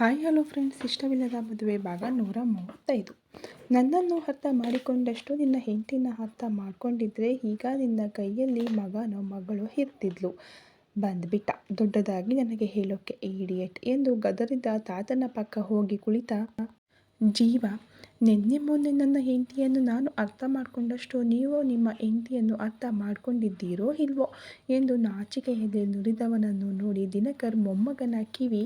Hi, hello friends. ಇಷ್ಟವಿಲ್ಲದ ಮದುವೆ ಭಾಗ ನೂರ ಮೂವತ್ತೈದು. ನನ್ನನ್ನು ಅರ್ಥ ಮಾಡಿಕೊಂಡಷ್ಟು ನಿನ್ನ ಹೆಂಡತಿನ ಅರ್ಥ ಮಾಡಿಕೊಂಡಿದ್ರೆ ಈಗ ನಿನ್ನ ಕೈಯಲ್ಲಿ ಮಗನೋ ಮಗಳು ಇರ್ತಿದ್ಲು. ಬಂದ್ಬಿಟ್ಟ. ದೊಡ್ಡದಾಗಿ ನನಗೆ ಹೇಳೋಕ್ಕೆ ಇಡಿಯಟ್ ಎಂದು ಗದರಿದ ತಾತನ ಪಕ್ಕ ಹೋಗಿ ಕುಳಿತ ಜೀವ. ನಿನ್ನೆ ಮೊನ್ನೆ ನನ್ನ ಹೆಂಡತಿಯನ್ನು ನಾನು ಅರ್ಥ ಮಾಡಿಕೊಂಡಷ್ಟು ನೀವು ನಿಮ್ಮ ಹೆಂಡತಿಯನ್ನು ಅರ್ಥ ಮಾಡ್ಕೊಂಡಿದ್ದೀರೋ ಇಲ್ವೋ ಎಂದು ನಾಚಿಕೆಯಲ್ಲಿ ನುಡಿದವನನ್ನು ನೋಡಿ ದಿನಕರ್ ಮೊಮ್ಮಗನ ಕಿವಿ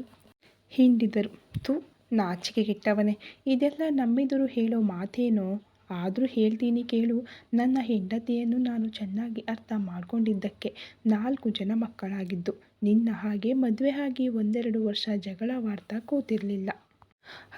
ಹಿಂಡಿದರು. ತು, ನಾಚಿಕೆಗೆಟ್ಟವನೇ, ಇದೆಲ್ಲ ನಮ್ಮೆದುರು ಹೇಳೋ ಮಾತೇನೋ? ಆದರೂ ಹೇಳ್ತೀನಿ ಕೇಳು, ನನ್ನ ಹೆಂಡತಿಯನ್ನು ನಾನು ಚೆನ್ನಾಗಿ ಅರ್ಥ ಮಾಡ್ಕೊಂಡಿದ್ದಕ್ಕೆ ನಾಲ್ಕು ಜನ ಮಕ್ಕಳಾಗಿದ್ದು, ನಿನ್ನ ಹಾಗೆ ಮದುವೆ ಆಗಿ ಒಂದೆರಡು ವರ್ಷ ಜಗಳವಾಡ್ತಾ ಕೂತಿರಲಿಲ್ಲ.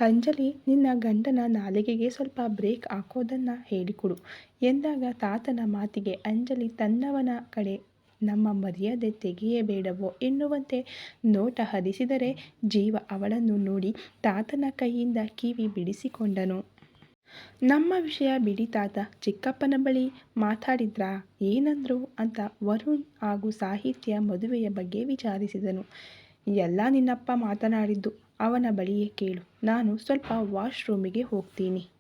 ಅಂಜಲಿ, ನಿನ್ನ ಗಂಡನ ನಾಲಿಗೆಗೆ ಸ್ವಲ್ಪ ಬ್ರೇಕ್ ಹಾಕೋದನ್ನು ಹೇಳಿಕೊಡು. ಎಂದಾಗ ತಾತನ ಮಾತಿಗೆ ಅಂಜಲಿ ತನ್ನವನ ಕಡೆ ನಮ್ಮ ಮರ್ಯಾದೆ ತೆಗೆಯಬೇಡವೋ ಎನ್ನುವಂತೆ ನೋಟ ಹರಿಸಿದರೆ ಜೀವ ಅವಳನ್ನು ನೋಡಿ ತಾತನ ಕೈಯಿಂದ ಕಿವಿ ಬಿಡಿಸಿಕೊಂಡನು. ನಮ್ಮ ವಿಷಯ ಬಿಡಿ ತಾತ, ಚಿಕ್ಕಪ್ಪನ ಬಳಿ ಮಾತಾಡಿದ್ರಾ? ಏನಂದ್ರು ಅಂತ ವರುಣ್ ಹಾಗೂ ಸಾಹಿತ್ಯ ಮದುವೆಯ ಬಗ್ಗೆ ವಿಚಾರಿಸಿದನು. ಎಲ್ಲ ನಿನ್ನಪ್ಪ ಮಾತನಾಡಿದ್ದು ಅವನ ಬಳಿಯೇ ಕೇಳು. ನಾನು ಸ್ವಲ್ಪ ವಾಶ್ರೂಮಿಗೆ ಹೋಗ್ತೀನಿ.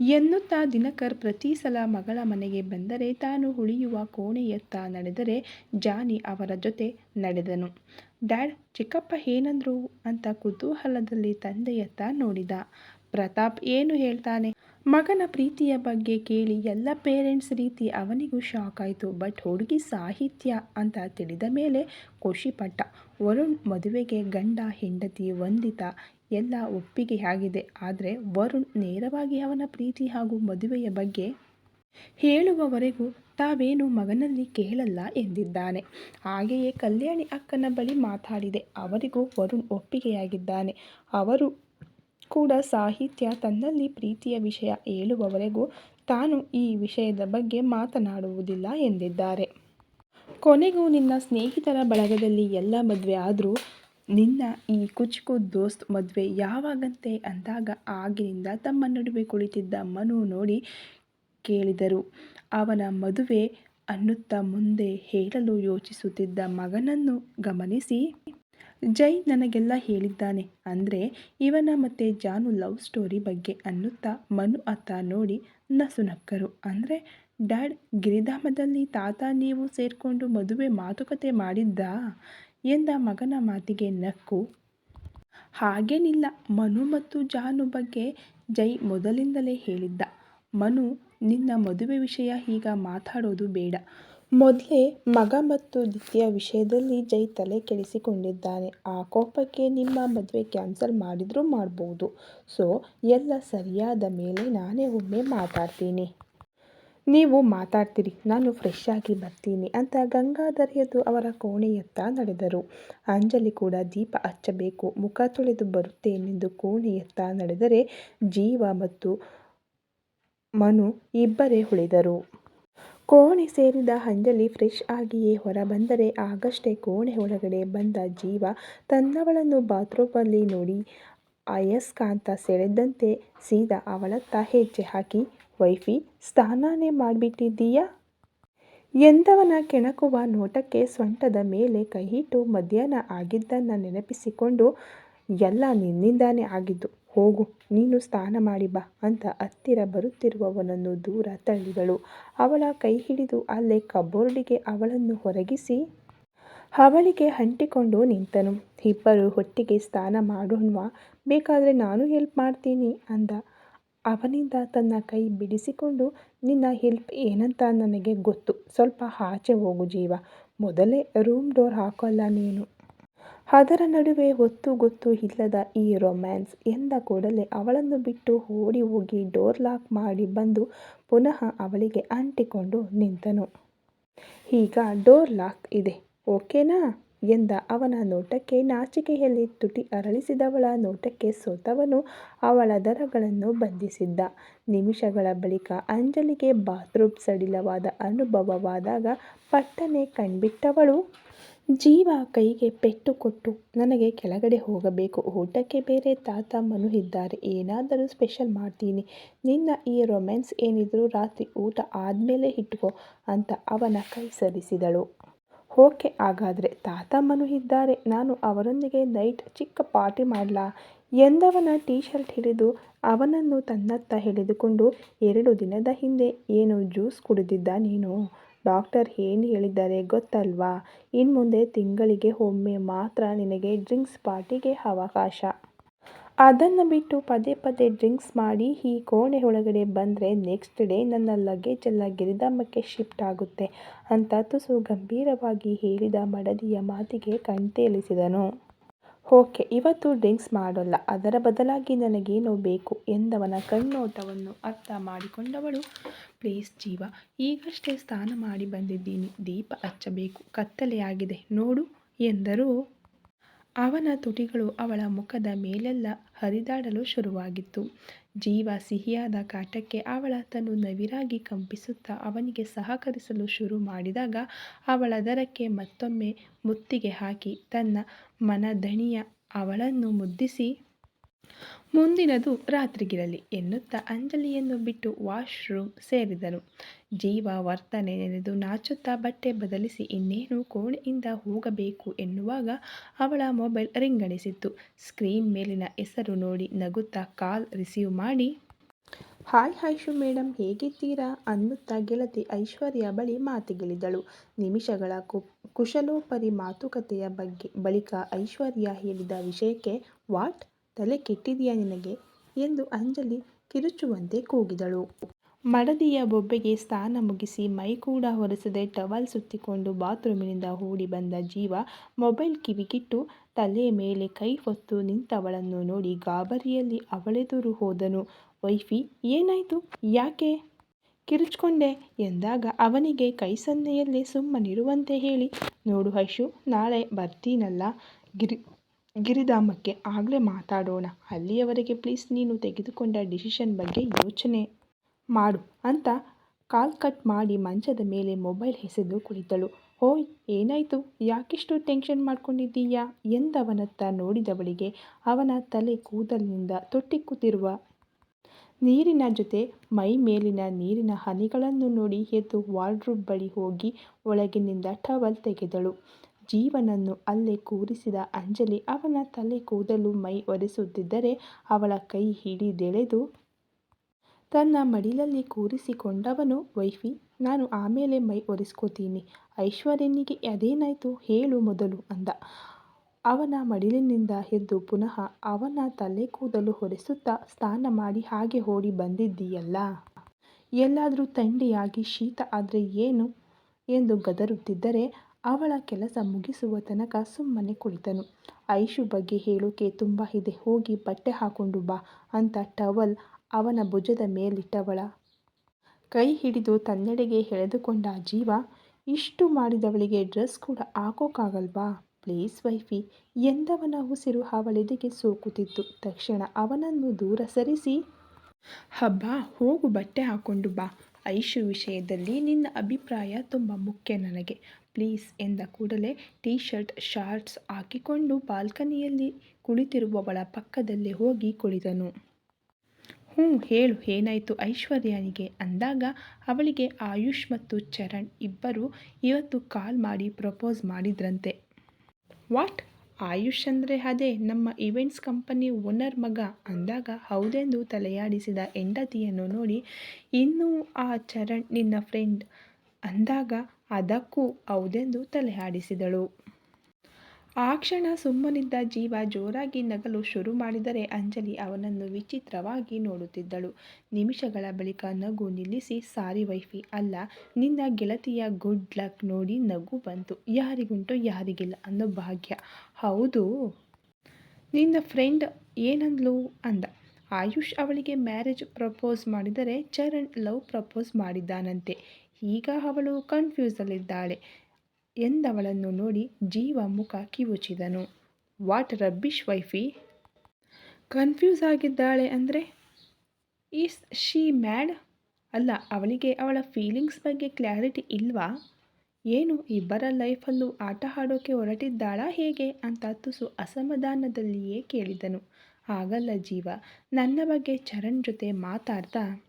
ಎನ್ನುತ್ತಾ ದಿನಕರ್ ಪ್ರತಿ ಸಲ ಮಗಳ ಮನೆಗೆ ಬಂದರೆ ತಾನು ಉಳಿಯುವ ಕೋಣೆಯತ್ತ ನಡೆದರೆ ಜಾನಿ ಅವರ ಜೊತೆ ನಡೆದನು. ಡ್ಯಾಡ್, ಚಿಕ್ಕಪ್ಪ ಏನಂದ್ರು? ಅಂತ ಕುತೂಹಲದಲ್ಲಿ ತಂದೆಯತ್ತ ನೋಡಿದ. ಪ್ರತಾಪ್ ಏನು ಹೇಳ್ತಾನೆ? ಮಗನ ಪ್ರೀತಿಯ ಬಗ್ಗೆ ಕೇಳಿ ಎಲ್ಲ ಪೇರೆಂಟ್ಸ್ ರೀತಿ ಅವನಿಗೂ ಶಾಕ್ ಆಯಿತು. ಬಟ್ ಹುಡುಗಿ ಸಾಹಿತ್ಯ ಅಂತ ತಿಳಿದ ಮೇಲೆ ಖುಷಿಪಟ್ಟ. ವರುಣ್ ಮದುವೆಗೆ ಗಂಡ ಹೆಂಡತಿ ವಂದಿತ ಎಲ್ಲ ಒಪ್ಪಿಗೆಯಾಗಿದೆ ಆದರೆ ವರುಣ್ ನೇರವಾಗಿ ಅವನ ಪ್ರೀತಿ ಹಾಗೂ ಮದುವೆಯ ಬಗ್ಗೆ ಹೇಳುವವರೆಗೂ ತಾವೇನು ಮಗನಲ್ಲಿ ಕೇಳಲ್ಲ ಎಂದಿದ್ದಾನೆ. ಹಾಗೆಯೇ ಕಲ್ಯಾಣಿ ಅಕ್ಕನ ಬಳಿ ಮಾತಾಡಿದೆ. ಅವರಿಗೂ ವರುಣ್ ಒಪ್ಪಿಗೆಯಾಗಿದ್ದಾನೆ. ಅವರು ಕೂಡ ಸಾಹಿತ್ಯ, ತನ್ನಲ್ಲಿ ಪ್ರೀತಿಯ ವಿಷಯ ಹೇಳುವವರೆಗೂ ತಾನು ಈ ವಿಷಯದ ಬಗ್ಗೆ ಮಾತನಾಡುವುದಿಲ್ಲ ಎಂದಿದ್ದಾರೆ. ಕೊನೆಗೂ ನಿನ್ನ ಸ್ನೇಹಿತರ ಬಳಗದಲ್ಲಿ ಎಲ್ಲ ಮದುವೆ ಆದರೂ ನಿನ್ನ ಈ ಕುಚ್ಕು ದೋಸ್ತ್ ಮದುವೆ ಯಾವಾಗಂತೆ ಅಂದಾಗ ಆಗಿನಿಂದ ತಮ್ಮ ನಡುವೆ ಕುಳಿತಿದ್ದ ಮನು ನೋಡಿ ಕೇಳಿದರು. ಅವನ ಮದುವೆ ಅನ್ನುತ್ತಾ ಮುಂದೆ ಹೇಳಲು ಯೋಚಿಸುತ್ತಿದ್ದ ಮಗನನ್ನು ಗಮನಿಸಿ, ಜೈ ನನಗೆಲ್ಲ ಹೇಳಿದ್ದಾನೆ. ಅಂದರೆ ಇವನ ಮತ್ತು ಜಾನು ಲವ್ ಸ್ಟೋರಿ ಬಗ್ಗೆ ಅನ್ನುತ್ತಾ ಮನು ಅತ್ತ ನೋಡಿ ನಸುನಕ್ಕರು ಅಂದರೆ, ಡ್ಯಾಡ್, ಗಿರಿಧಾಮದಲ್ಲಿ ತಾತ ನೀವು ಸೇರಿಕೊಂಡು ಮದುವೆ ಮಾತುಕತೆ ಮಾಡಿದ್ದಾ? ಎಂದ ಮಗನ ಮಾತಿಗೆ ನಕ್ಕು. ಹಾಗೇನಿಲ್ಲ, ಮನು ಮತ್ತು ಜಾನು ಬಗ್ಗೆ ಜೈ ಮೊದಲಿಂದಲೇ ಹೇಳಿದ್ದ. ಮನು, ನಿನ್ನ ಮದುವೆ ವಿಷಯ ಈಗ ಮಾತಾಡೋದು ಬೇಡ. ಮೊದಲೇ ಮಗ ಮತ್ತು ದಿತ್ಯ ವಿಷಯದಲ್ಲಿ ಜೈ ತಲೆ ಕೆಡಿಸಿಕೊಂಡಿದ್ದಾನೆ. ಆ ಕೋಪಕ್ಕೆ ನಿಮ್ಮ ಮದುವೆ ಕ್ಯಾನ್ಸಲ್ ಮಾಡಿದರೂ ಮಾಡ್ಬೋದು. ಸೊ, ಎಲ್ಲ ಸರಿಯಾದ ಮೇಲೆ ನಾನೇ ಒಮ್ಮೆ ಮಾತಾಡ್ತೀನಿ. ನೀವು ಮಾತಾಡ್ತೀರಿ, ನಾನು ಫ್ರೆಶ್ ಆಗಿ ಬರ್ತೀನಿ ಅಂತ ಗಂಗಾಧರ್ ಎದ್ದು ಅವರ ಕೋಣೆಯತ್ತ ನಡೆದರು. ಅಂಜಲಿ ಕೂಡ ದೀಪ ಹಚ್ಚಬೇಕು, ಮುಖ ತೊಳೆದು ಬರುತ್ತೇನೆಂದು ಕೋಣೆಯತ್ತ ನಡೆದರೆ ಜೀವ ಮತ್ತು ಮನು ಇಬ್ಬರೇ ಉಳಿದರು. ಕೋಣೆ ಸೇರಿದ ಅಂಜಲಿ ಫ್ರೆಶ್ ಆಗಿಯೇ ಹೊರ ಬಂದರೆ ಆಗಷ್ಟೇ ಕೋಣೆ ಒಳಗಡೆ ಬಂದ ಜೀವ ತನ್ನವಳನ್ನು ಬಾತ್ರೂಮಲ್ಲಿ ನೋಡಿ ಅಯಸ್ಕಾಂತ ಸೆಳೆದಂತೆ ಸೀದಾ ಅವಳತ್ತ ಹೆಜ್ಜೆ ಹಾಕಿ ವೈಫಿ ಸ್ನಾನನೇ ಮಾಡಿಬಿಟ್ಟಿದ್ದೀಯಾ? ಎಂದವನ ಕೆಣಕುವ ನೋಟಕ್ಕೆ ಸೊಂಟದ ಮೇಲೆ ಕೈಯಿಟ್ಟು ಮಧ್ಯಾಹ್ನ ಆಗಿದ್ದನ್ನು ನೆನಪಿಸಿಕೊಂಡು, ಎಲ್ಲ ನಿನ್ನಿಂದಾನೇ ಆಗಿದ್ದು. ಹೋಗು, ನೀನು ಸ್ನಾನ ಮಾಡಿ ಬಾ ಅಂತ ಹತ್ತಿರ ಬರುತ್ತಿರುವವನನ್ನು ದೂರ ತಳ್ಳಿದಳು. ಅವಳ ಕೈ ಹಿಡಿದು ಅಲ್ಲೇ ಕಬೋರ್ಡಿಗೆ ಅವಳನ್ನು ಹೊರಗಿಸಿ, ಅವಳಿಗೆ ಅಂಟಿಕೊಂಡು ನಿಂತನು. ಇಬ್ಬರು ಹೊಟ್ಟಿಗೆ ಸ್ನಾನ ಮಾಡೋಣ್ವಾ? ಬೇಕಾದರೆ ನಾನು ಹೆಲ್ಪ್ ಮಾಡ್ತೀನಿ ಅಂದ. ಅವನಿಂದ ತನ್ನ ಕೈ ಬಿಡಿಸಿಕೊಂಡು, ನಿನ್ನ ಹೆಲ್ಪ್ ಏನಂತ ನನಗೆ ಗೊತ್ತು. ಸ್ವಲ್ಪ ಆಚೆ ಹೋಗು ಜೀವ. ಮೊದಲೇ ರೂಮ್ ಡೋರ್ ಹಾಕೋಲ್ಲ ನೀನು. ಅದರ ನಡುವೆ ಒತ್ತು ಗೊತ್ತು ಇಲ್ಲದ ಈ ರೊಮ್ಯಾನ್ಸ್ ಎಂದ ಕೂಡಲೇ ಅವಳನ್ನು ಬಿಟ್ಟು ಓಡಿ ಹೋಗಿ ಡೋರ್ ಲಾಕ್ ಮಾಡಿ ಬಂದು ಪುನಃ ಅವಳಿಗೆ ಅಂಟಿಕೊಂಡು ನಿಂತನು. ಈಗ ಡೋರ್ ಲಾಕ್ ಇದೆ. ಓಕೆನಾ? ಎಂದ ಅವನ ನೋಟಕ್ಕೆ ನಾಚಿಕೆಯಲ್ಲಿ ತುಟಿ ಅರಳಿಸಿದವಳ ನೋಟಕ್ಕೆ ಸೋತವನು ಅವಳ ದರಗಳನ್ನು ಬಂಧಿಸಿದ್ದ. ನಿಮಿಷಗಳ ಬಳಿಕ ಅಂಜಲಿಗೆ ಬಾತ್ರೂಮ್ ಸಡಿಲವಾದ ಅನುಭವವಾದಾಗ ಪಟ್ಟನೆ ಕಣ್ಬಿಟ್ಟವಳು. ಜೀವ ಕೈಗೆ ಪೆಟ್ಟು ಕೊಟ್ಟು ನನಗೆ ಕೆಳಗಡೆ ಹೋಗಬೇಕು ಊಟಕ್ಕೆ ಬೇರೆ ತಾತ ಮನು ಇದ್ದಾರೆ, ಏನಾದರೂ ಸ್ಪೆಷಲ್ ಮಾಡ್ತೀನಿ. ನಿನ್ನ ಈ ರೊಮ್ಯಾನ್ಸ್ ಏನಿದ್ರು ರಾತ್ರಿ ಊಟ ಆದಮೇಲೆ ಇಟ್ಕೋ ಅಂತ ಅವನ ಕೈ ಸರಿಸಿದಳು. ಓಕೆ, ಹಾಗಾದರೆ ತಾತಮ್ಮನು ಇದ್ದಾರೆ. ನಾನು ಅವರೊಂದಿಗೆ ನೈಟ್ ಚಿಕ್ಕ ಪಾರ್ಟಿ ಮಾಡಲಾ? ಎಂದವನ ಟೀ ಶರ್ಟ್ ಹಿಡಿದು ಅವನನ್ನು ತನ್ನತ್ತ ಎಳೆದುಕೊಂಡು ಎರಡು ದಿನದ ಹಿಂದೆ ಏನು ಜ್ಯೂಸ್ ಕುಡಿದಿದ್ದ ನೀನು? ಡಾಕ್ಟರ್ ಏನು ಹೇಳಿದ್ದಾರೆ ಗೊತ್ತಲ್ವಾ? ಇನ್ಮುಂದೆ ತಿಂಗಳಿಗೆ ಒಮ್ಮೆ ಮಾತ್ರ ನಿನಗೆ ಡ್ರಿಂಕ್ಸ್ ಪಾರ್ಟಿಗೆ ಅವಕಾಶ. ಅದನ್ನು ಬಿಟ್ಟು ಪದೇ ಪದೇ ಡ್ರಿಂಕ್ಸ್ ಮಾಡಿ ಈ ಕೋಣೆ ಒಳಗಡೆ ಬಂದರೆ ನೆಕ್ಸ್ಟ್ ಡೇ ನನ್ನ ಲಗೇಜ್ ಎಲ್ಲ ಗಿರಿಧಾಮಕ್ಕೆ ಶಿಫ್ಟ್ ಆಗುತ್ತೆ ಅಂತ ತುಸು ಗಂಭೀರವಾಗಿ ಹೇಳಿದ ಮಡದಿಯ ಮಾತಿಗೆ ಕಣ್ತೇಲಿಸಿದನು. ಓಕೆ, ಇವತ್ತು ಡ್ರಿಂಕ್ಸ್ ಮಾಡೋಲ್ಲ. ಅದರ ಬದಲಾಗಿ ನನಗೇನೋ ಬೇಕು ಎಂದವನ ಕಣ್ಣೋಟವನ್ನು ಅರ್ಥ ಮಾಡಿಕೊಂಡವಳು. ಪ್ಲೀಸ್ ಜೀವ, ಈಗಷ್ಟೇ ಸ್ನಾನ ಮಾಡಿ ಬಂದಿದ್ದೀನಿ. ದೀಪ ಹಚ್ಚಬೇಕು. ಕತ್ತಲೆಯಾಗಿದೆ ನೋಡು ಎಂದರೂ ಅವನ ತುಟಿಗಳು ಅವಳ ಮುಖದ ಮೇಲೆಲ್ಲ ಹರಿದಾಡಲು ಶುರುವಾಗಿತ್ತು. ಜೀವ ಸಿಹಿಯಾದ ಕಾಟಕ್ಕೆ ಅವಳ ತನು ನವಿರಾಗಿ ಕಂಪಿಸುತ್ತಾ ಅವನಿಗೆ ಸಹಕರಿಸಲು ಶುರು ಮಾಡಿದಾಗ ಅವಳ ದರಕ್ಕೆ ಮತ್ತೊಮ್ಮೆ ಮುತ್ತಿಗೆ ಹಾಕಿ ತನ್ನ ಮನದಣಿಯ ಅವಳನ್ನು ಮುದ್ದಿಸಿ ಮುಂದಿನದು ರಾತ್ರಿಗಿರಲಿ ಎನ್ನುತ್ತಾ ಅಂಜಲಿಯನ್ನು ಬಿಟ್ಟು ವಾಶ್ರೂಮ್ ಸೇರಿದನು. ಜೀವ ವರ್ತನೆ ನೆನೆದು ನಾಚುತ್ತಾ ಬಟ್ಟೆ ಬದಲಿಸಿ ಇನ್ನೇನು ಕೋಣೆಯಿಂದ ಹೋಗಬೇಕು ಎನ್ನುವಾಗ ಅವಳ ಮೊಬೈಲ್ ರಿಂಗಣಿಸಿತ್ತು. ಸ್ಕ್ರೀನ್ ಮೇಲಿನ ಹೆಸರು ನೋಡಿ ನಗುತ್ತಾ ಕಾಲ್ ರಿಸೀವ್ ಮಾಡಿ, ಹಾಯ್ ಐಶು ಮೇಡಮ್ ಹೇಗಿದ್ದೀರಾ? ಅನ್ನುತ್ತಾ ಗೆಳತಿ ಐಶ್ವರ್ಯ ಬಳಿ ಮಾತಿಗಿಳಿದಳು. ನಿಮಿಷಗಳ ಕು, ಕುಶಲೋಪರಿ ಮಾತುಕತೆಯ ಬಗ್ಗೆ ಬಳಿಕ ಐಶ್ವರ್ಯ ಹೇಳಿದ ವಿಷಯಕ್ಕೆ, ವಾಟ್? ತಲೆ ಕೆಟ್ಟಿದೆಯಾ ನಿನಗೆ? ಎಂದು ಅಂಜಲಿ ಕಿರುಚುವಂತೆ ಕೂಗಿದಳು. ಮಡದಿಯ ಬೊಬ್ಬೆಗೆ ಸ್ನಾನ ಮುಗಿಸಿ ಮೈ ಕೂಡ ಹೊರೆಸದೆ ಟವಲ್ ಸುತ್ತಿಕೊಂಡು ಬಾತ್ರೂಮಿನಿಂದ ಓಡಿ ಬಂದ ಜೀವ ಮೊಬೈಲ್ ಕಿವಿಗಿಟ್ಟು ತಲೆ ಮೇಲೆ ಕೈ ಹೊತ್ತು ನಿಂತವಳನ್ನು ನೋಡಿ ಗಾಬರಿಯಲ್ಲಿ ಅವಳೆದುರು ಹೋದನು. ವೈಫಿ, ಏನಾಯ್ತು? ಯಾಕೆ? ಕಿರುಚ್ಕೊಂಡೆ ಎಂದಾಗ ಅವನಿಗೆ ಕೈ ಸನ್ನೆಯಲ್ಲೇ ಸುಮ್ಮನಿರುವಂತೆ ಹೇಳಿ, ನೋಡು ಹೈಶು ನಾಳೆ ಬರ್ತೀನಲ್ಲ, ಗಿರಿ ಗಿರಿಧಾಮಕ್ಕೆ ಆಗಲೇ ಮಾತಾಡೋಣ. ಅಲ್ಲಿಯವರೆಗೆ ಪ್ಲೀಸ್ ನೀನು ತೆಗೆದುಕೊಂಡ ಡಿಸಿಷನ್ ಬಗ್ಗೆ ಯೋಚನೆ ಮಾಡು ಅಂತ ಕಾಲ್ ಕಟ್ ಮಾಡಿ ಮಂಚದ ಮೇಲೆ ಮೊಬೈಲ್ ಹೆಸೆದು ಕುಳಿತಳು. ಓಯ್, ಏನಾಯಿತು? ಯಾಕಿಷ್ಟು ಟೆನ್ಷನ್ ಮಾಡ್ಕೊಂಡಿದ್ದೀಯಾ? ಎಂದವನತ್ತ ನೋಡಿದವಳಿಗೆ ಅವನ ತಲೆ ಕೂದಲಿನಿಂದ ತೊಟ್ಟಿಕ್ಕುತ್ತಿರುವ ನೀರಿನ ಜೊತೆ ಮೈ ಮೇಲಿನ ನೀರಿನ ಹನಿಗಳನ್ನು ನೋಡಿ ಎದ್ದು ವಾರ್ಡ್ರೋಬ್ ಬಳಿ ಹೋಗಿ ಒಳಗಿನಿಂದ ಟವಲ್ ತೆಗೆದಳು. ಜೀವನನ್ನು ಅಲ್ಲೇ ಕೂರಿಸಿದ ಅಂಜಲಿ ಅವನ ತಲೆ ಕೂದಲು ಮೈ ಒರೆಸುತ್ತಿದ್ದರೆ ಅವಳ ಕೈ ಹಿಡಿದೆಳೆದು ತನ್ನ ಮಡಿಲಲ್ಲಿ ಕೂರಿಸಿಕೊಂಡವನು, ವೈಫಿ, ನಾನು ಆಮೇಲೆ ಮೈ ಒರೆಸ್ಕೋತೀನಿ. ಐಶ್ವರ್ಯನಿಗೆ ಅದೇನಾಯ್ತು? ಹೇಳು ಮೊದಲು ಅಂದ. ಅವನ ಮಡಿಲಿನಿಂದ ಎದ್ದು ಪುನಃ ಅವನ ತಲೆ ಕೂದಲು ಹೊರೆಸುತ್ತಾ ಸ್ನಾನ ಮಾಡಿ ಹಾಗೆ ಓಡಿ ಬಂದಿದ್ದೀಯಲ್ಲ? ಎಲ್ಲಾದರೂ ಥಂಡಿಯಾಗಿ ಶೀತ ಆದರೆ ಏನು? ಎಂದು ಗದರುತ್ತಿದ್ದರೆ ಅವಳ ಕೆಲಸ ಮುಗಿಸುವ ತನಕ ಸುಮ್ಮನೆ ಕುಳಿತನು. ಐಶು ಬಗ್ಗೆ ಹೇಳೋಕೆ ತುಂಬ ಇದೆ, ಹೋಗಿ ಬಟ್ಟೆ ಹಾಕೊಂಡು ಬಾ ಅಂತ ಟವಲ್ ಅವನ ಭುಜದ ಮೇಲಿಟ್ಟವಳ ಕೈ ಹಿಡಿದು ತನ್ನೆಡೆಗೆ ಎಳೆದುಕೊಂಡ ಜೀವ, ಇಷ್ಟು ಮಾಡಿದವಳಿಗೆ ಡ್ರೆಸ್ ಕೂಡ ಹಾಕೋಕ್ಕಾಗಲ್ವಾ ಪ್ಲೀಸ್ ವೈಫಿ, ಎಂದವನ ಉಸಿರು ಅವಳೆದೆಗೆ ಸೋಕುತ್ತಿತ್ತು. ತಕ್ಷಣ ಅವನನ್ನು ದೂರ ಸರಿಸಿ, ಹಬ್ಬ, ಹೋಗು ಬಟ್ಟೆ ಹಾಕೊಂಡು ಬಾ. ಐಶು ವಿಷಯದಲ್ಲಿ ನಿನ್ನ ಅಭಿಪ್ರಾಯ ತುಂಬ ಮುಖ್ಯ ನನಗೆ. ಪ್ಲೀಸ್ ಎಂದ ಕೂಡಲೇ ಟೀ ಶರ್ಟ್ ಶಾರ್ಟ್ಸ್ ಹಾಕಿಕೊಂಡು ಬಾಲ್ಕನಿಯಲ್ಲಿ ಕುಳಿತಿರುವವಳ ಪಕ್ಕದಲ್ಲಿ ಹೋಗಿ ಕುಳಿತನು. ಹ್ಞೂ, ಹೇಳು, ಏನಾಯಿತು ಐಶ್ವರ್ಯನಿಗೆ? ಅಂದಾಗ ಅವಳಿಗೆ ಆಯುಷ್ ಮತ್ತು ಚರಣ್ ಇಬ್ಬರು ಇವತ್ತು ಕಾಲ್ ಮಾಡಿ ಪ್ರಪೋಸ್ ಮಾಡಿದ್ರಂತೆ. ವಾಟ್? ಆಯುಷ್ ಅಂದರೆ ಅದೇ, ನಮ್ಮ ಇವೆಂಟ್ಸ್ ಕಂಪನಿ ಓನರ್ ಮಗ? ಅಂದಾಗ ಹೌದೆಂದು ತಲೆಯಾಡಿಸಿದ ಹೆಂಡತಿಯನ್ನು ನೋಡಿ, ಇನ್ನೂ ಆ ಚರಣ್ ನಿನ್ನ ಫ್ರೆಂಡ್? ಅಂದಾಗ ಅದಕ್ಕೂ ಹೌದೆಂದು ತಲೆಹಾಡಿಸಿದಳು ಆ ಕ್ಷಣ ಸುಮ್ಮನಿದ್ದ ಜೀವ ಜೋರಾಗಿ ನಗಲು ಶುರು ಮಾಡಿದರೆ ಅಂಜಲಿ ಅವನನ್ನು ವಿಚಿತ್ರವಾಗಿ ನೋಡುತ್ತಿದ್ದಳು. ನಿಮಿಷಗಳ ಬಳಿಕ ನಗು ನಿಲ್ಲಿಸಿ, ಸಾರಿ ವೈಫಿ, ಅಲ್ಲ, ನಿನ್ನ ಗೆಳತಿಯ ಗುಡ್ ಲಕ್ ನೋಡಿ ನಗು ಬಂತು. ಯಾರಿಗುಂಟು ಯಾರಿಗಿಲ್ಲ ಅನ್ನೋ ಭಾಗ್ಯ. ಹೌದು, ನಿನ್ನ ಫ್ರೆಂಡ್ ಏನಂದ್ಲು? ಅಂದ. ಆಯುಷ್ ಅವಳಿಗೆ ಮ್ಯಾರೇಜ್ ಪ್ರಪೋಸ್ ಮಾಡಿದರೆ ಚರಣ್ ಲವ್ ಪ್ರಪೋಸ್ ಮಾಡಿದ್ದಾನಂತೆ. ಈಗ ಅವಳು ಕನ್ಫ್ಯೂಸಲ್ಲಿದ್ದಾಳೆ ಎಂದವಳನ್ನು ನೋಡಿ ಜೀವ ಮುಖ ಕಿವುಚಿದನು. ವಾಟ್ ರಬ್ಬಿಶ್ ವೈಫಿ ಕನ್ಫ್ಯೂಸ್ ಆಗಿದ್ದಾಳೆ ಅಂದರೆ ಈಸ್ ಶೀ ಮ್ಯಾಡ್ ಅಲ್ಲ, ಅವಳಿಗೆ ಅವಳ ಫೀಲಿಂಗ್ಸ್ ಬಗ್ಗೆ ಕ್ಲಾರಿಟಿ ಇಲ್ವಾ? ಏನು, ಇಬ್ಬರ ಲೈಫಲ್ಲೂ ಆಟ ಆಡೋಕ್ಕೆ ಹೊರಟಿದ್ದಾಳಾ ಹೇಗೆ? ಅಂತ ತುಸು ಅಸಮಾಧಾನದಲ್ಲಿಯೇ ಕೇಳಿದನು. ಹಾಗಲ್ಲ ಜೀವ, ನನ್ನ ಬಗ್ಗೆ ಚರಣ್ ಜೊತೆ ಮಾತಾಡ್ತಾ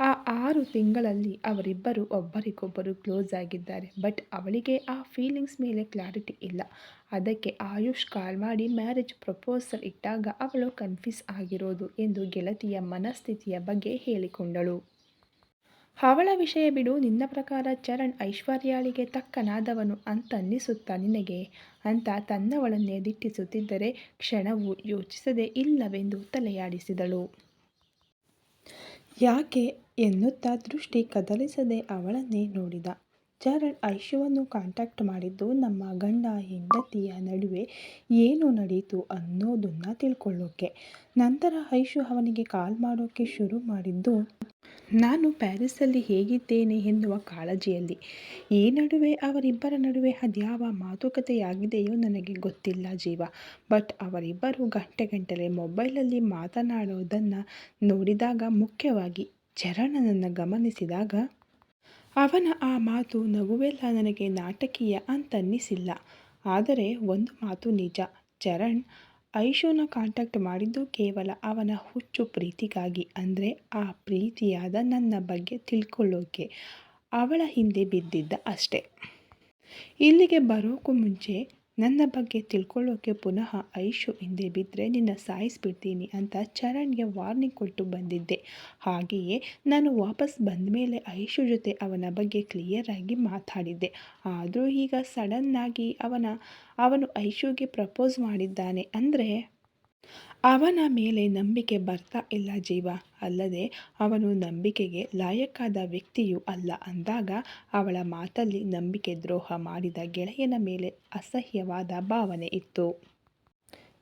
ಆ ಆರು ತಿಂಗಳಲ್ಲಿ ಅವರಿಬ್ಬರು ಒಬ್ಬರಿಗೊಬ್ಬರು ಕ್ಲೋಸ್ ಆಗಿದ್ದಾರೆ. ಬಟ್ ಅವಳಿಗೆ ಆ ಫೀಲಿಂಗ್ಸ್ ಮೇಲೆ ಕ್ಲಾರಿಟಿ ಇಲ್ಲ. ಅದಕ್ಕೆ ಆಯುಷ್ ಕಾಲ್ ಮಾಡಿ ಮ್ಯಾರೇಜ್ ಪ್ರಪೋಸಲ್ ಇಟ್ಟಾಗ ಅವಳು ಕನ್ಫ್ಯೂಸ್ ಆಗಿರೋದು ಎಂದು ಗೆಳತಿಯ ಮನಸ್ಥಿತಿಯ ಬಗ್ಗೆ ಹೇಳಿಕೊಂಡಳು. ಅವಳ ವಿಷಯ ಬಿಡು, ನಿನ್ನ ಪ್ರಕಾರ ಚರಣ್ ಐಶ್ವರ್ಯಾಳಿಗೆ ತಕ್ಕನಾದವನು ಅಂತನ್ನಿಸುತ್ತಾ ನಿನಗೆ ಅಂತ ತನ್ನವಳನ್ನೇ ದಿಟ್ಟಿಸುತ್ತಿದ್ದರೆ ಕ್ಷಣವೂ ಯೋಚಿಸದೆ ಇಲ್ಲವೆಂದು ತಲೆಯಾಡಿಸಿದಳು. ಯಾಕೆ? ಎನ್ನುತ್ತಾ ದೃಷ್ಟಿ ಕದಲಿಸದೆ ಅವಳನ್ನೇ ನೋಡಿದ. ಚರಣ್ ಐಶುವನ್ನು ಕಾಂಟ್ಯಾಕ್ಟ್ ಮಾಡಿದ್ದು, ನಮ್ಮ ಗಂಡ ಹೆಂಡತಿಯ ನಡುವೆ ಏನು ನಡೀತು ಅನ್ನೋದನ್ನ ತಿಳ್ಕೊಳ್ಳೋಕೆ. ನಂತರ ಐಶು ಅವನಿಗೆ ಕಾಲ್ ಮಾಡೋಕೆ ಶುರು ಮಾಡಿದ್ದು, ನಾನು ಪ್ಯಾರಿಸಲ್ಲಿ ಹೇಗಿದ್ದೇನೆ ಎನ್ನುವ ಕಾಳಜಿಯಲ್ಲಿ. ಈ ನಡುವೆ, ಅವರಿಬ್ಬರ ನಡುವೆ ಅದ್ಯಾವ ಮಾತುಕತೆಯಾಗಿದೆಯೋ ನನಗೆ ಗೊತ್ತಿಲ್ಲ ಜೀವ. ಬಟ್ ಅವರಿಬ್ಬರು ಗಂಟೆ ಗಂಟೆಲೆ ಮೊಬೈಲಲ್ಲಿ ಮಾತನಾಡೋದನ್ನು ನೋಡಿದಾಗ ಮುಖ್ಯವಾಗಿ ಚರಣನನ್ನು ಗಮನಿಸಿದಾಗ, ಅವನ ಆ ಮಾತು ನಗುವೆಲ್ಲ ನನಗೆ ನಾಟಕೀಯ ಅಂತನ್ನಿಸಿಲ್ಲ. ಆದರೆ ಒಂದು ಮಾತು ನಿಜ. ಚರಣ್, ಐಶುನ ಕಾಂಟ್ಯಾಕ್ಟ್ ಮಾಡಿದ್ದು ಕೇವಲ ಅವನ ಹುಚ್ಚು ಪ್ರೀತಿಗಾಗಿ, ಅಂದರೆ ಆ ಪ್ರೀತಿಯಾದ ನನ್ನ ಬಗ್ಗೆ ತಿಳ್ಕೊಳ್ಳೋಕೆ ಅವಳ ಹಿಂದೆ ಬಿದ್ದಿದ್ದ ಅಷ್ಟೆ. ಇಲ್ಲಿಗೆ ಬರೋಕ್ಕೂ ಮುಂಚೆ ನನ್ನ ಬಗ್ಗೆ ತಿಳ್ಕೊಳ್ಳೋಕೆ ಪುನಃ ಐಶು ಹಿಂದೆ ಬಿದ್ದರೆ ನಿನ್ನ ಸಾಯಿಸ್ಬಿಡ್ತೀನಿ ಅಂತ ಚರಣ್ಗೆ ವಾರ್ನಿಂಗ್ ಕೊಟ್ಟು ಬಂದಿದ್ದೆ. ಹಾಗೆಯೇ ನಾನು ವಾಪಸ್ ಬಂದ ಮೇಲೆ ಐಶು ಜೊತೆ ಅವನ ಬಗ್ಗೆ ಕ್ಲಿಯರ್ ಆಗಿ ಮಾತಾಡಿದ್ದೆ. ಆದರೂ ಈಗ ಸಡನ್ನಾಗಿ ಅವನ, ಅವನು ಐಶುಗೆ ಪ್ರಪೋಸ್ ಮಾಡಿದ್ದಾನೆ ಅಂದರೆ ಅವನ ಮೇಲೆ ನಂಬಿಕೆ ಬರ್ತಾ ಇಲ್ಲ ಜೀವ. ಅಲ್ಲದೆ ಅವನು ನಂಬಿಕೆಗೆ ಲಾಯಕ್ಕಾದ ವ್ಯಕ್ತಿಯೂ ಅಲ್ಲ. ಅಂದಾಗ ಅವಳ ಮಾತಲ್ಲಿ ನಂಬಿಕೆ ದ್ರೋಹ ಮಾಡಿದ ಗೆಳೆಯನ ಮೇಲೆ ಅಸಹ್ಯವಾದ ಭಾವನೆ ಇತ್ತು.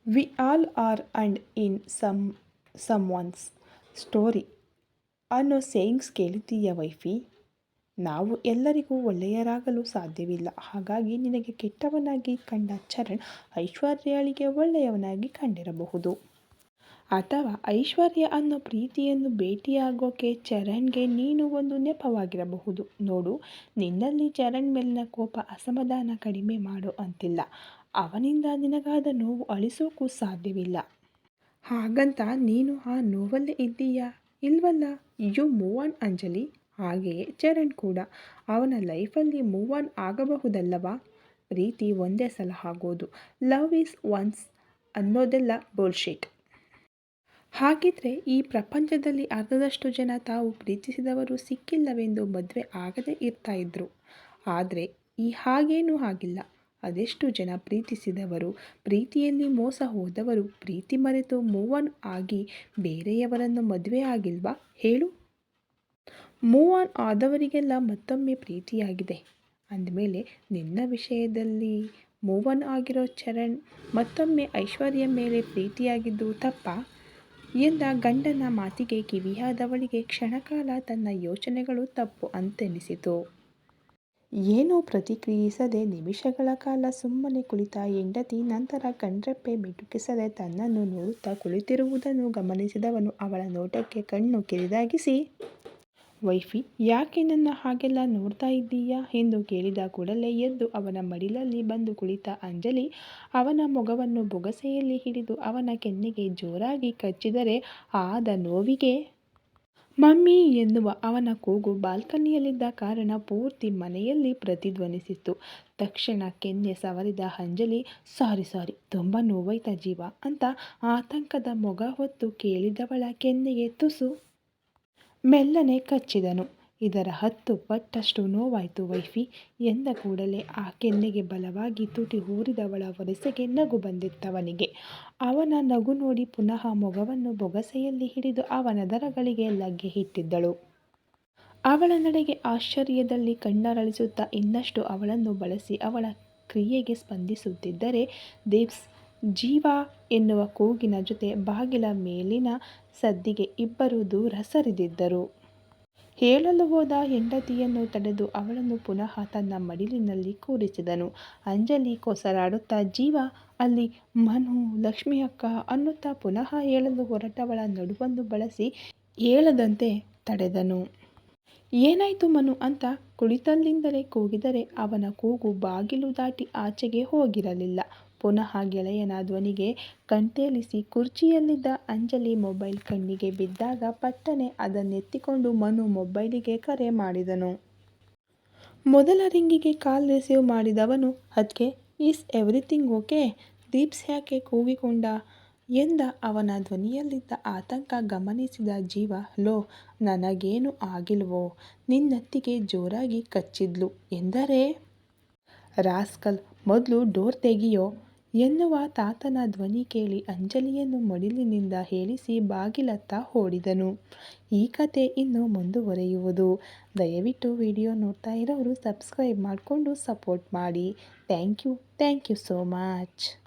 We all are and in some some ones story ಅನ್ನೋ ಸೇಯಿಂಗ್ಸ್ ಕೇಳಿದ್ದೀಯ ವೈಫಿ? ನಾವು ಎಲ್ಲರಿಗೂ ಒಳ್ಳೆಯರಾಗಲು ಸಾಧ್ಯವಿಲ್ಲ. ಹಾಗಾಗಿ ನಿನಗೆ ಕೆಟ್ಟವನಾಗಿ ಕಂಡ ಚರಣ್ ಐಶ್ವರ್ಯಾಳಿಗೆ ಒಳ್ಳೆಯವನಾಗಿ ಕಂಡಿರಬಹುದು. ಅಥವಾ ಐಶ್ವರ್ಯ ಅನ್ನೋ ಪ್ರೀತಿಯನ್ನು ಭೇಟಿಯಾಗೋಕೆ ಚರಣ್ಗೆ ನೀನು ಒಂದು ನೆಪವಾಗಿರಬಹುದು. ನೋಡು, ನಿನ್ನಲ್ಲಿ ಚರಣ್ ಮೇಲಿನ ಕೋಪ ಅಸಮಾಧಾನ ಕಡಿಮೆ ಮಾಡು ಅಂತಿಲ್ಲ. ಅವನಿಂದ ನಿನಗಾದ ನೋವು ಅಳಿಸೋಕ್ಕೂ ಸಾಧ್ಯವಿಲ್ಲ. ಹಾಗಂತ ನೀನು ಆ ನೋವಲ್ಲೇ ಇದ್ದೀಯಾ? ಇಲ್ವಲ್ಲ? You move on Anjali. ಹಾಗೆಯೇ ಚರಣ್ ಕೂಡ ಅವನ ಲೈಫಲ್ಲಿ ಮೂವ್ ಆನ್ ಆಗಬಹುದಲ್ಲವಾ? ಪ್ರೀತಿ ಒಂದೇ ಸಲ ಆಗೋದು. ಲವ್ ಈಸ್ ಒನ್ಸ್ ಅನ್ನೋದೆಲ್ಲ ಬೋಲ್ಶೀಟ್. ಹಾಗಿದ್ರೆ ಈ ಪ್ರಪಂಚದಲ್ಲಿ ಅರ್ಧದಷ್ಟು ಜನ ತಾವು ಪ್ರೀತಿಸಿದವರು ಸಿಕ್ಕಿಲ್ಲವೆಂದು ಮದುವೆ ಆಗದೇ ಇರ್ತಾ ಇದ್ರು. ಆದರೆ ಈ ಹಾಗೇನೂ ಆಗಿಲ್ಲ. ಅದೆಷ್ಟು ಜನ ಪ್ರೀತಿಸಿದವರು, ಪ್ರೀತಿಯಲ್ಲಿ ಮೋಸ ಹೋದವರು, ಪ್ರೀತಿ ಮರೆತು ಮೂವನ್ ಆಗಿ ಬೇರೆಯವರನ್ನು ಮದುವೆ ಆಗಿಲ್ವಾ? ಹೇಳು. ಮೂವ್ ಆನ್ ಆದವರಿಗೆಲ್ಲ ಮತ್ತೊಮ್ಮೆ ಪ್ರೀತಿಯಾಗಿದೆ. ಅಂದಮೇಲೆ, ನಿನ್ನ ವಿಷಯದಲ್ಲಿ ಮೂವ್ ಆನ್ ಆಗಿರೋ ಚರಣ್ ಮತ್ತೊಮ್ಮೆ ಐಶ್ವರ್ಯ ಮೇಲೆ ಪ್ರೀತಿಯಾಗಿದ್ದು ತಪ್ಪಾ? ಎಂದ ಗಂಡನ ಮಾತಿಗೆ ಕಿವಿಯಾದವಳಿಗೆ ಕ್ಷಣಕಾಲ ತನ್ನ ಯೋಚನೆಗಳು ತಪ್ಪು ಅಂತೆನಿಸಿತು. ಏನೂ ಪ್ರತಿಕ್ರಿಯಿಸದೆ ನಿಮಿಷಗಳ ಕಾಲ ಸುಮ್ಮನೆ ಕುಳಿತ ಹೆಂಡತಿ ನಂತರ ಕಣ್ರೆಪ್ಪೆ ಮಿಟುಕಿಸದೆ ತನ್ನನ್ನು ನೋಡುತ್ತಾ ಕುಳಿತಿರುವುದನ್ನು ಗಮನಿಸಿದವನು ಅವಳ ನೋಟಕ್ಕೆ ಕಣ್ಣು ಕಿರಿದಾಗಿಸಿ ವೈಫಿ, ಯಾಕೆ ನನ್ನ ಹಾಗೆಲ್ಲ ನೋಡ್ತಾ ಇದ್ದೀಯಾ ಎಂದು ಕೇಳಿದ ಕೂಡಲೇ ಎದ್ದು ಅವನ ಮಡಿಲಲ್ಲಿ ಬಂದು ಕುಳಿತ ಅಂಜಲಿ ಅವನ ಮೊಗವನ್ನು ಬೊಗಸೆಯಲ್ಲಿ ಹಿಡಿದು ಅವನ ಕೆನ್ನೆಗೆ ಜೋರಾಗಿ ಕಚ್ಚಿದರೆ ಆದ ನೋವಿಗೆ. ಮಮ್ಮಿ ಎನ್ನುವ ಅವನ ಕೂಗು ಬಾಲ್ಕನಿಯಲ್ಲಿದ್ದ ಕಾರಣ ಪೂರ್ತಿ ಮನೆಯಲ್ಲಿ ಪ್ರತಿಧ್ವನಿಸಿತ್ತು. ತಕ್ಷಣ ಕೆನ್ನೆ ಸವರಿದ ಅಂಜಲಿ, ಸಾರಿ ಸಾರಿ, ತುಂಬ ನೋವೈತ ಜೀವ ಅಂತ ಆತಂಕದ ಮೊಗ ಹೊತ್ತು ಕೇಳಿದವಳ ಕೆನ್ನೆಗೆ ತುಸು. ಮೆಲ್ಲನೆ ಕಚ್ಚಿದನು. ಇದರ ಹತ್ತು ಪಟ್ಟಷ್ಟು ನೋವಾಯಿತು ವೈಫಿ. ಎಂದ ಕೂಡಲೇ ಆ ಕೆನ್ನೆಗೆ ಬಲವಾಗಿ ತುಟಿ ಊರಿದವಳ ವರಸೆಗೆ ನಗು ಬಂದಿತ್ತವನಿಗೆ. ಅವನ ನಗು ನೋಡಿ ಪುನಃ ಮೊಗವನ್ನು ಬೊಗಸೆಯಲ್ಲಿ ಹಿಡಿದು ಅವನ ದರಗಳಿಗೆ ಲಗ್ಗೆ ಇಟ್ಟಿದ್ದಳು. ಅವಳ ನಡೆಗೆ ಆಶ್ಚರ್ಯದಲ್ಲಿ ಕಣ್ಣರಳಿಸುತ್ತಾ ಇನ್ನಷ್ಟು ಅವಳನ್ನು ಬಳಸಿ ಅವಳ ಕ್ರಿಯೆಗೆ ಸ್ಪಂದಿಸುತ್ತಿದ್ದರೆ ದೇವ್ಸ್ ಜೀವ ಎನ್ನುವ ಕೂಗಿನ ಜೊತೆ ಬಾಗಿಲ ಮೇಲಿನ ಸದ್ದಿಗೆ ಇಬ್ಬರು ದೂರ ಸರಿದಿದ್ದರು. ಹೇಳಲು ಹೋದ ಹೆಂಡತಿಯನ್ನು ತಡೆದು ಅವಳನ್ನು ಪುನಃ ತನ್ನ ಮಡಿಲಿನಲ್ಲಿ ಕೂರಿಸಿದನು. ಅಂಜಲಿ ಕೊಸರಾಡುತ್ತಾ, ಜೀವ, ಅಲ್ಲಿ ಮನು ಲಕ್ಷ್ಮಿ ಅಕ್ಕ ಅನ್ನುತ್ತಾ ಪುನಃ ಹೇಳಲು ಹೊರಟವಳ ನಡುವನ್ನು ಬಳಸಿ ಹೇಳದಂತೆ ತಡೆದನು. ಏನಾಯಿತು ಮನು ಅಂತ ಕುಳಿತಲ್ಲಿಂದಲೇ ಕೂಗಿದರೆ ಅವನ ಕೂಗು ಬಾಗಿಲು ದಾಟಿ ಆಚೆಗೆ ಹೋಗಿರಲಿಲ್ಲ. ಪುನಃ ಗೆಳೆಯನ ಧ್ವನಿಗೆ ಕಣ್ತೇಲಿಸಿ ಕುರ್ಚಿಯಲ್ಲಿದ್ದ ಅಂಜಲಿ ಮೊಬೈಲ್ ಕಣ್ಣಿಗೆ ಬಿದ್ದಾಗ ಪಟ್ಟನೆ ಅದನ್ನೆತ್ತಿಕೊಂಡು ಮನು ಮೊಬೈಲಿಗೆ ಕರೆ ಮಾಡಿದನು. ಮೊದಲ ರಿಂಗಿಗೆ ಕಾಲ್ ರಿಸೀವ್ ಮಾಡಿದವನು ಅದಕ್ಕೆ ಈಸ್ ಎವ್ರಿಥಿಂಗ್ ಓಕೆ? ದೀಪ್ಸ್ ಯಾಕೆ ಕೂಗಿಕೊಂಡ ಎಂದ ಅವನ ಧ್ವನಿಯಲ್ಲಿದ್ದ ಆತಂಕ ಗಮನಿಸಿದ ಜೀವ, ಲೋ, ನನಗೇನು ಆಗಿಲ್ವೋ? ನಿನ್ನತ್ತಿಗೆ ಜೋರಾಗಿ ಕಚ್ಚಿದ್ಲು. ಎಂದರೆ? ರಾಸ್ಕಲ್, ಮೊದಲು ಡೋರ್ ತೆಗಿಯೋ ಎನ್ನುವ ತಾತನ ಧ್ವನಿ ಕೇಳಿ ಅಂಜಲಿಯನ್ನು ಮಡಿಲಿನಿಂದ ಹೇಳಿಸಿ ಬಾಗಿಲತ್ತ ಓಡಿದನು. ಈ ಕಥೆ ಇನ್ನು ಮುಂದುವರೆಯುವುದು. ದಯವಿಟ್ಟು ವಿಡಿಯೋ ನೋಡ್ತಾ ಇರೋರು ಸಬ್ಸ್ಕ್ರೈಬ್ ಮಾಡಿಕೊಂಡು ಸಪೋರ್ಟ್ ಮಾಡಿ. Thank you. Thank you so much.